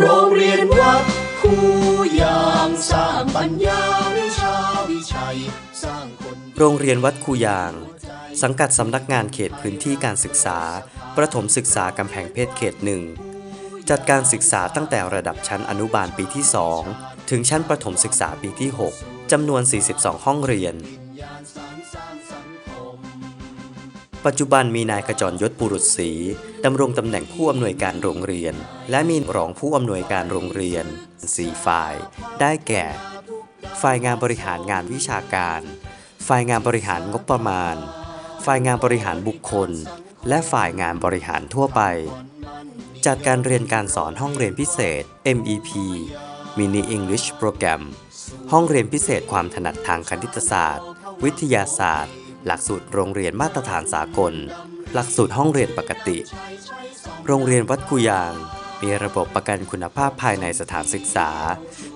โรงเรียนวัดคูยางสร้างปัญญาวิชาวิชัยสร้างคนโรงเรียนวัดคูยาง สังกัดสำนักงานเขตพื้นที่การศึกษา ประถมศึกษากำแพงเพชรเขตหนึ่งจัดการศึกษาตั้งแต่ระดับชั้นอนุบาลปีที่ 2 ถึงชั้นประถมศึกษาปีที่ 6 จำนวน 42 ห้องเรียน ปัจจุบันมีนายขจรยศปุรุษศรี ดำรงตำแหน่งผู้อำนวยการโรงเรียน และมีรองผู้อำนวยการโรงเรียน4ฝ่าย ได้แก่ ฝ่ายงานบริหารงานวิชาการ ฝ่ายงานบริหารงบประมาณ ฝ่ายงานบริหารบุคคล และฝ่ายงานบริหารทั่วไป จัดการเรียนการสอนห้องเรียนพิเศษ MEP Mini English Program ห้องเรียนพิเศษความถนัดทางคณิตศาสตร์ วิทยาศาสตร์ หลักสูตรโรงเรียนมาตรฐานสากล หลักสูตรห้องเรียนปกติ โรงเรียนวัดกุยาง มีระบบประกันคุณภาพภายในสถานศึกษา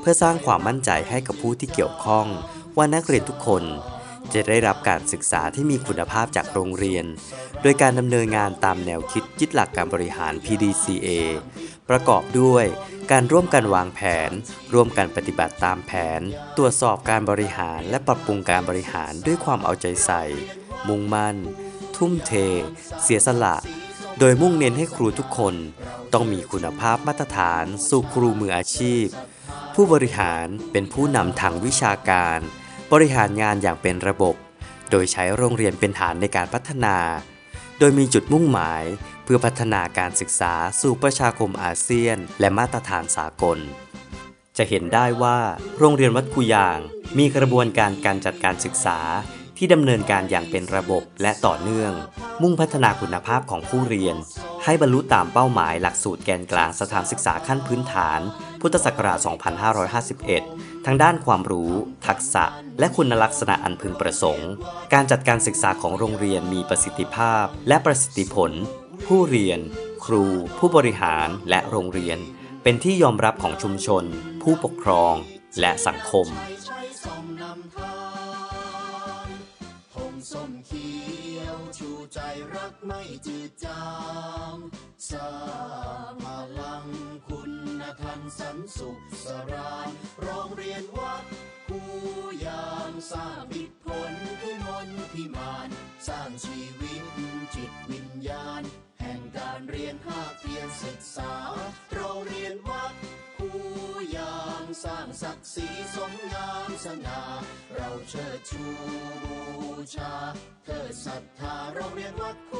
เพื่อสร้างความมั่นใจให้กับผู้ที่เกี่ยวข้อง ว่านักเรียนทุกคนจะได้รับการศึกษาที่มีคุณภาพจากโรงเรียน โดยการดำเนินงานตามแนวคิดยึดหลักการบริหาร PDCA ประกอบด้วยการร่วมกันวางแผน ร่วมกันปฏิบัติตามแผน ตรวจสอบการบริหารและปรับปรุงการบริหารด้วยความเอาใจใส่ มุ่งมั่น ทุ่มเท เสียสละ โดยมุ่งเน้นให้ครูทุกคนต้องมีคุณภาพมาตรฐาน สู่ครูมืออาชีพ ผู้บริหารเป็นผู้นำทางวิชาการ บริหารงานอย่างเป็นระบบ โดยใช้โรงเรียนเป็นฐานในการพัฒนา โดยมีจุดมุ่งหมายเพื่อพัฒนาการศึกษาสู่ประชาคมอาเซียน และมาตรฐานสากล จะเห็นได้ว่าโรงเรียนวัดกุยาง มีกระบวนการการจัดการศึกษา ที่ดำเนินการอย่างเป็นระบบและต่อเนื่อง มุ่งพัฒนาคุณภาพของผู้เรียน ให้บรรลุตามเป้าหมายหลักสูตรแกนกลางสถานศึกษาขั้นพื้นฐาน พุทธศักราช 2551 ทั้งด้านความรู้ ทักษะ และคุณลักษณะอันพึงประสงค์ การจัดการศึกษาของโรงเรียนมีประสิทธิภาพ และประสิทธิผล ผู้เรียน ครู ผู้บริหาร และโรงเรียน เป็นที่ยอมรับของชุมชน ผู้ปกครอง และสังคม ส้มเขียวชูใจรักไม่จืดจางสร้างพลังคุณธรรมสันสุขสรานโรงเรียนวัดผู้ยามสร้างบิดผลพิมลพิมาน สร้างชีวิตจิตวิญญาณ แห่งการเรียนภาคเพียรศึกษา โรงเรียนวัดผู้ยามสร้างศักดิ์ศรีสมงามสง่าเราเชิดชูบู ชา เธอศรัทธาเราเรียนวัดคู